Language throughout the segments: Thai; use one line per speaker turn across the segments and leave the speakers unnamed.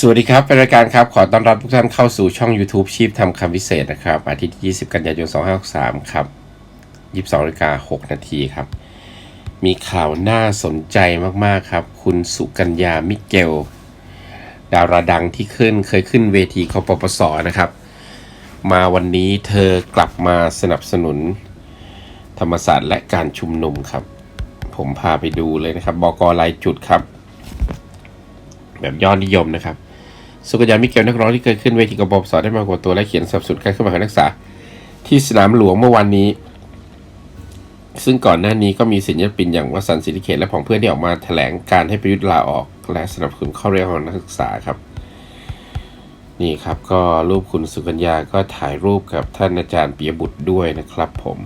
สวัสดีครับเป็นรายการครับ ขอต้อนรับทุกท่านเข้าสู่ช่อง YouTube ชีพทำคำพิเศษนะครับ อาทิตย์ที่ 20 กันยายน 2563 ครับ 22นาฬิกา6นาทีครับ มีข่าวน่าสนใจมากๆครับ คุณสุกัญญามิเกล ดาราดังที่ขึ้นเคยขึ้นเวทีคอปปสนะครับ มาวันนี้เธอกลับมาสนับสนุน ธรรมศาสตร์และการชุมนุมครับ ผมพาไปดูเลยนะครับบอกรายจุดครับ แบบยอดนิยมนะครับ สุกัญญามิเกลนักร้องที่เคยขึ้นเวทีกบปสได้มากกว่าตัวและเขียนสับสนุนการขึ้นมาของนักศึกษา ที่สนามหลวงเมื่อวันนี้ ซึ่งก่อนหน้านี้ก็มีศิลปินอย่างวสันต์ศิริเขตและของเพื่อนที่ออกมาแถลงการให้ประยุทธ์ลาออก และสนับสนุนข้อเรียกของนักศึกษาครับ นี่ครับก็รูปคุณสุกัญญาก็ถ่ายรูปกับท่านอาจารย์ปิยบุตรด้วยนะครับ ผม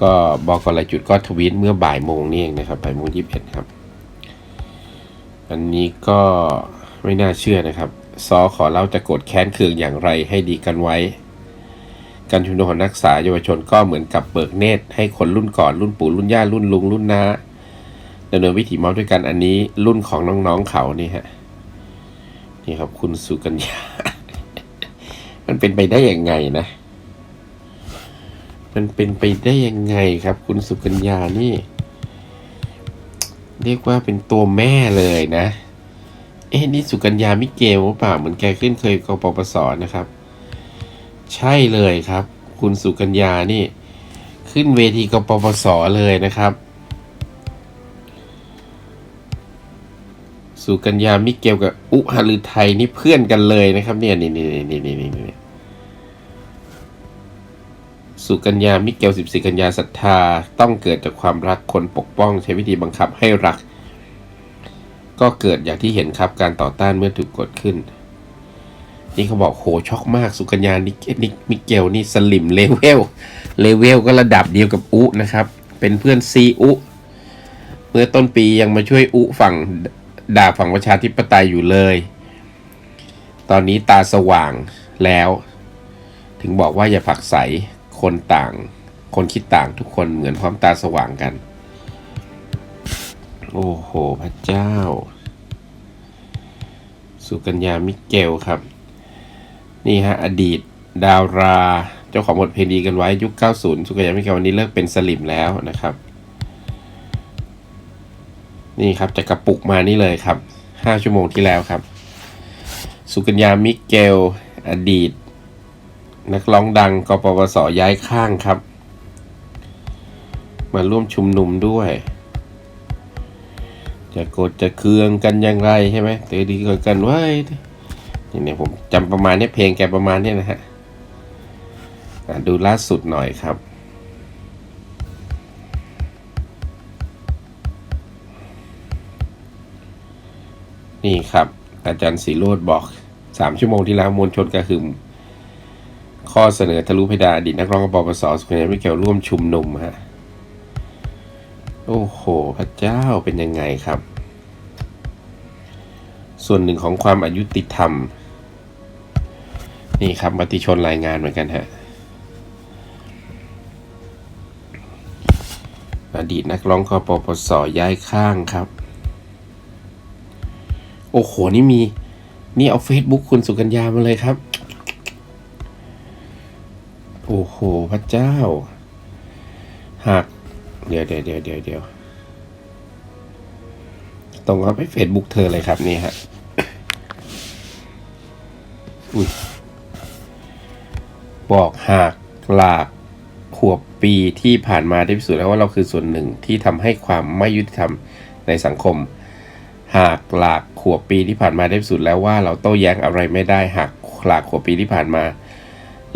ก็บอกกรายจุดก็ทวีตเมื่อบ่ายโมงนี่เองนะครับบ่ายโมงยี่สิบเอ็ดครับ อันนี้ก็ ไม่น่าเชื่อนะครับ ซอขอเล่าจะโกรธแค้นเคืองอย่างไรให้ดีกันไว้ การชุมนุมของนักศึกษาเยาวชนก็เหมือนกับเบิกเนตร ให้คนรุ่นก่อนรุ่นปู่รุ่นย่ารุ่นลุงรุ่นน้าดำเนินวิถีมอบด้วยกันอันนี้รุ่นของน้องๆเขานี่ฮะนี่ครับคุณสุกัญญา มันเป็นไปได้ยังไงนะ มันเป็นไปได้ยังไงครับ คุณสุกัญญานี่ เรียกว่าเป็นตัวแม่เลยนะ เอ๊ะนี่สุกัญญามิเกลหรือเปล่าเหมือนแกขึ้นเคยกปปสนะครับ ใช่เลยครับ คุณสุกัญญานี่ ขึ้นเวทีกปปสเลยนะครับ สุกัญญามิเกลกับอุหฤทัยนี่เพื่อนกันเลยนะครับ เนี่ยนี่นี่นี่นี่นี่นี่สุกัญญามิเกลสิบสี่กัญญาศรัทธา ต้องเกิดจากความรักคนปกป้อง ใช้วิธีบังคับให้รัก ก็เกิดอย่างที่เห็นครับการต่อต้านเมื่อถูกกดขึ้น นี่เขาบอกโหช็อกมากสุกัญญานิกนิกมิเกลนี่สลิมเลเวลเลเวลก็ระดับเดียวกับอุนะครับ เป็นเพื่อนซีอุเมื่อต้นปียังมาช่วยอุฝั่งด่าฝั่งประชาธิปไตยอยู่เลย ตอนนี้ตาสว่างแล้ว ถึงบอกว่าอย่าผักใสคนต่าง คนคิดต่างทุกคนเหมือนพร้อมตาสว่างกัน โอ้โห พระเจ้า สุกัญญามิเกลครับ นี่ฮะ อดีต ดาวรา เจ้าของบทเพลงดีกันไว้ยุค 90 สุกัญญามิเกลวันนี้เลิกเป็นสลิมแล้วนะครับ นี่ครับจากกระปุกมานี่เลยครับ 5 ชั่วโมงที่แล้วครับ สุกัญญามิเกล อดีต นักร้องดังกปปสย้ายข้างครับ มาร่วมชุมนุมด้วย จะโกรธจะเคืองกันอย่างไรใช่ไหมเตดีกันไว้นี่เนี่ยผมจำประมาณนี้เพลงแกประมาณนี้นะฮะดูล่าสุดหน่อยครับนี่ครับ อาจารย์สีโรดบอกสามชั่วโมงที่แล้วมวลชนกระหึ่มข้อเสนอทะลุเพดานอดีตนักร้องกบปสสุขยันไม่เกี่ยวร่วมชุมนุมฮะ ระเจ้าเป็นยังไงครับ ส่วนหนึ่งของความอายุติธรรม นี่ครับมติชนรายงานเหมือนกันฮะอดีตนักร้องกปปสย้ายข้างครับ โอ้โห นี่มี นี่เอา Facebook คุณสุกัญญามาเลยครับ โอ้โห พระเจ้า หาก เดี๋ยวเดี๋ยวเดี๋ยวเดี๋ยวเดี๋ยว ตรงเอาไปเฟซบุ๊กเธอเลยครับนี่ฮะอุ้ยบอกหากหลากขวบปีที่ผ่านมาได้พิสูจน์แล้วว่าเราคือส่วนหนึ่งที่ทำให้ความไม่ยุติธรรมในสังคม หากหลากขวบปีที่ผ่านมาได้พิสูจน์แล้วว่าเราโต้แย้งอะไรไม่ได้ หากหลากขวบปีที่ผ่านมา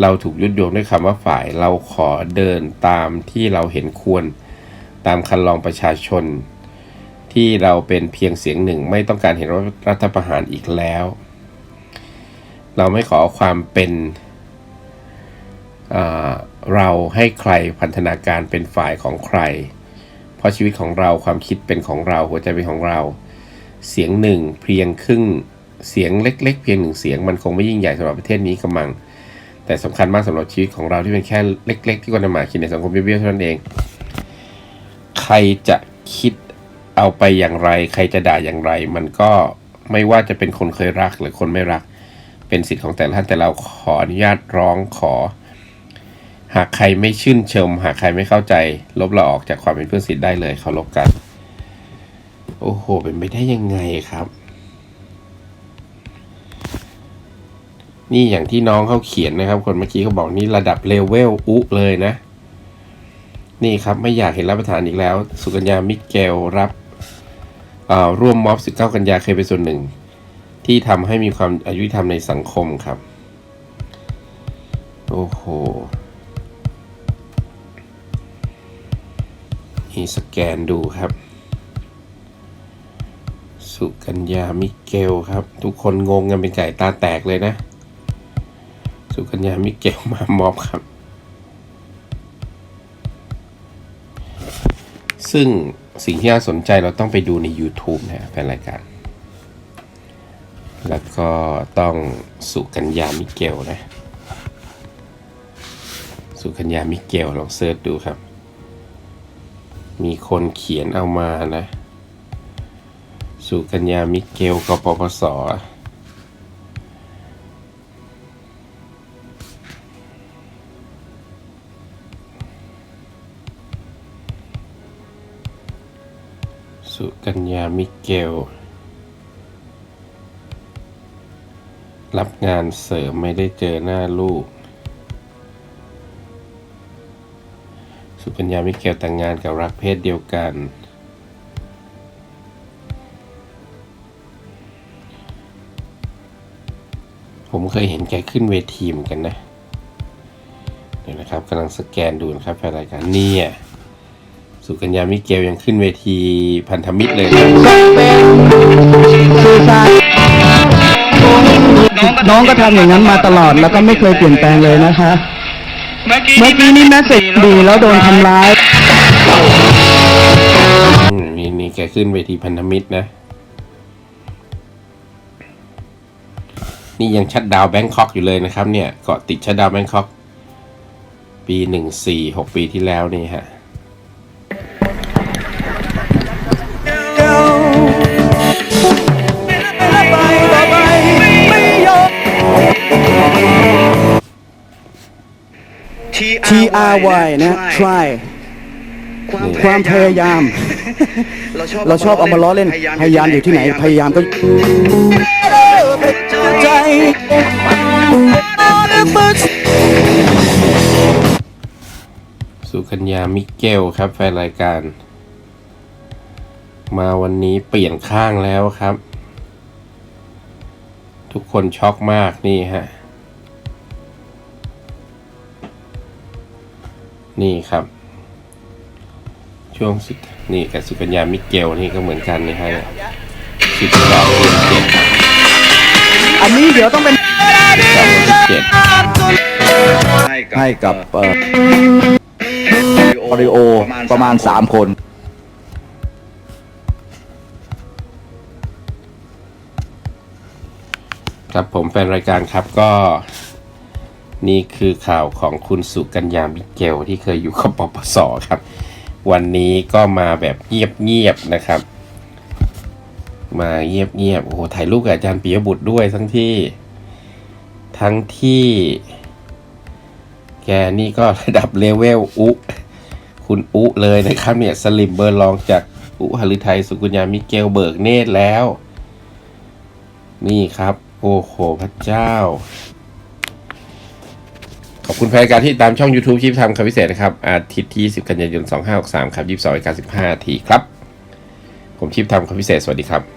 เราถูกยุดโยงด้วยคำว่าฝ่ายเราขอเดินตามที่เราเห็นควร ตามคันลองประชาชน ที่เราเป็นเพียงเสียงหนึ่ง ไม่ต้องการเห็นรัฐประหารอีกแล้ว เราไม่ขอความเป็นเราให้ใครพันธนาการเป็นฝ่ายของใคร เพราะชีวิตของเราความคิดเป็นของเราหัวใจเป็นของเรา เสียงหนึ่งเพียงครึ่งเสียงเล็ก ๆ เพียงหนึ่งเสียงมันคงไม่ยิ่งใหญ่สำหรับประเทศนี้กำมัง แต่สำคัญมากสำหรับชีวิตของเราที่เป็นแค่เล็ก ๆ ที่คนทำมากินในสังคมเบี้ยวๆเท่านั้นเอง ใครจะคิด เอาไปอย่างไร ใครจะด่าอย่างไร มันก็ไม่ว่าจะเป็นคนเคยรักหรือคนไม่รัก เป็นสิทธิ์ของแต่ละท่านแต่เราขออนุญาตร้องขอ หากใครไม่ชื่นชม หากใครไม่เข้าใจ ลบเราออกจากความเป็นเพื่อนสิทธิ์ได้เลยเคารพกัน โอ้โห เป็นไปได้ยังไงครับ นี่อย่างที่น้องเขาเขียนนะครับ คนเมื่อกี้เขาบอกนี่ระดับเลเวลอุเลยนะนี่ครับ ไม่อยากเห็นรับประทานอีกแล้ว สุกัญญามิเกลรับ ร่วมม็อบ 19 กันยาเคยเป็นส่วนหนึ่ง ที่ทำให้มีความอายุธรรมในสังคมครับ โอ้โหนี่สแกนดูครับ สุกัญญามิเกลครับ ทุกคนงงกันเป็นไก่ตาแตกเลยนะ สุกัญญามิเกลมาม็อบครับ ซึ่ง สิ่งที่น่าสนใจเราต้องไปดูใน YouTube นะแฟนรายการ แล้วก็ต้องสุกัญญามิเกลนะ สุกัญญามิเกลลองเสิร์ชดูครับ มีคนเขียนเอามานะ สุกัญญามิเกลกปปส สุกัญญามิเกล รับงานเสริมไม่ได้เจอหน้าลูก สุกัญญามิเกลแต่งงานกับรักเพศเดียวกัน ผมเคยเห็นแกขึ้นเวทีเหมือนกันนะ เดี๋ยวนะครับกำลังสแกนดูนะครับแฟนรายการเนี่ย สุกัญญามิเกลยังขึ้นเวทีพันธมิตรเลยนะ
น้องก็ทำอย่างนั้นมาตลอดแล้วก็ไม่เคยเปลี่ยนแปลงเลยนะคะ
เมื่อกี้
เมื่อกี้นี่แมสเซจดีแล้วโดนทำร้าย
อืมนี่นี่แกขึ้นเวทีพันธมิตรนะ นี่ยังชัดดาวน์แบงคอกอยู่เลยนะครับ เนี่ยเกาะติดชัดดาวน์แบงคอก ปีหนึ่งสี่หกปีที่แล้วนี่ฮะ
T R Y นะ try ความพยายาม เราชอบเอามาล้อเล่น พยายามอยู่ที่ไหน พยายามก็ใจ
สุกัญญามิเกลครับ แฟนรายการ มาวันนี้เปลี่ยนข้างแล้วครับ ทุกคนช็อกมากนี่ฮะ นี่ครับ ช่วงสุดนี่กับสุกัญญามิเกลนี่ก็เหมือนกันนี่ฮะสิบสองเดือนเจ็ด
อันนี้เดี๋ยวต้องเป็น
สองเดือนเจ็ด
ให้กับเออริโอประมาณ3คน
ครับผมแฟนรายการครับก็ นี่คือข่าวของคุณสุกัญญามิเกลที่เคยอยู่กับปปสครับ วันนี้ก็มาแบบเงียบๆนะครับ มาเงียบๆโอ้โหถ่ายรูปกับอาจารย์ปิยบุตรด้วยทั้งที่ ทั้งที่ แกนี่ก็ระดับเลเวลอุ คุณอุเลยนะครับเนี่ยสลิมเบอร์ลองจากอุหฤทัยสุกุญญามิเกลเบิกเนตรแล้ว นี่ครับ โอ้โหพระเจ้า ขอบคุณแฟนรายการที่ตามช่อง YouTube ชีพทำคำพิเศษนะครับ อาทิตย์ที่ 10 กันยายน 2563 ครับ 22.15ทีครับ ผมชีพทำคำพิเศษ สวัสดีครับ